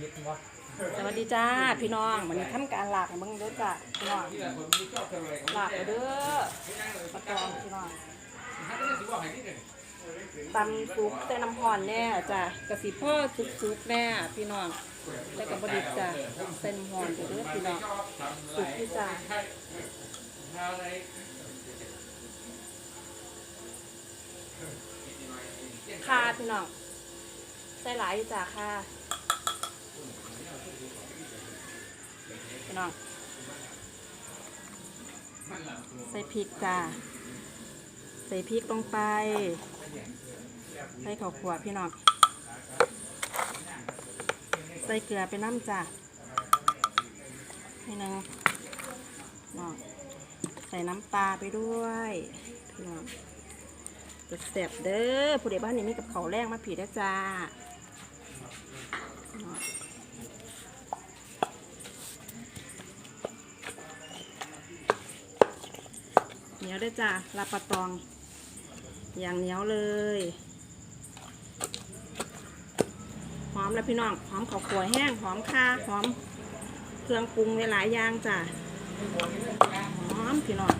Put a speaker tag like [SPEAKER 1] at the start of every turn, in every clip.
[SPEAKER 1] พิษวะ
[SPEAKER 2] สวัสดีจ้าพี่น้องวันนี้ทำการหลากเบิ่งเด้อจ้าพี่น้อง
[SPEAKER 1] หลา
[SPEAKER 2] กไปเด้อปลาตองพี่น้องตำซุปแต่น้ำพรแน่จ้ากระสิพ่อซุปๆแน่พี่น้องแล้วก็บดิจ้าเส้นหอนไปเด้อพี่น้องสุกที่จ้าค่าพี่น้องใส่หลายจ้าค่ะ น้องใส่พริกจ้าใส่พริกลงไป ใส่ข้าวขวพี่น้อง ใส่เกลือไปน้ำจ้ะให้นึงน้องใส่น้ำปลาไปด้วยพี่น้องจะแซ่บเด้อผู้ใดบ้านนี้มีกับเขาแรงมาผีได้อจ้าพี่น้องเห นียวด้จ้าลาปะตอง อย่างเหนียวเลยหอมแล้วพี่น้องหอมข้าวขวแห้งหอมข่าหอมเครื่องปรุงหลายอย่างจ้าหอมพี่น้อง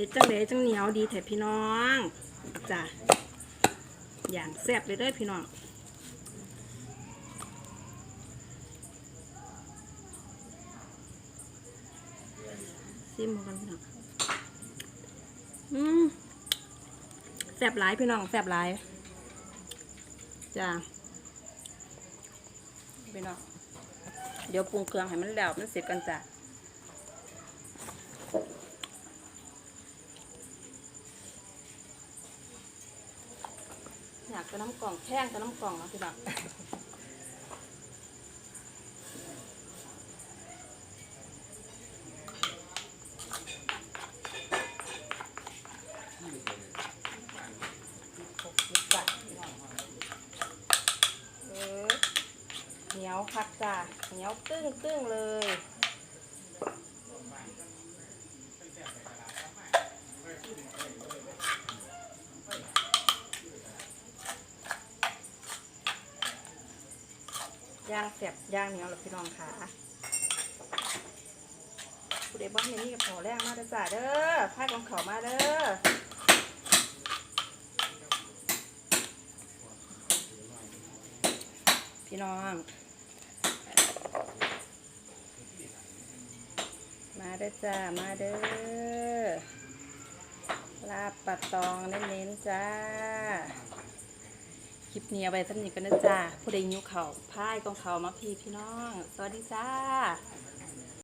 [SPEAKER 2] เห็ดจังเลยจังเหนียวดีแถพี่น้องจ้ะอย่างแซ่บเลยเด้อพี่น้องซิมกันพี่น้องอืมแซ่บหลายพี่น้องแซ่บหลายจ้าพี่น้องเดี๋ยวปรุงเครื่องให้มันแล้วมันเสร็จกันจ้ะ อยากจะน้ำกล่องแข้งจะน้ำกล่องเนาะพี่น้องเออเหนียวคักจ้ะเหนียวตึ้งตึ้งเลย ย่างเสียบย่างเหนียวหรอพี่น้องค่ะผู้ใดบ้านนี้กับขอแรงมาเด้อจ้าเด้อพาของเขามาเด้อพี่น้อง มาเด้อจ้า มาเด้อ ลาบปัดตองเน้นๆจ้า คลิปนี้เอาไว้สำนีกันนะจ้าผู้ใดยิ้วเขาพายกองเขามาพี่พี่น้อง สวัสดีจ้า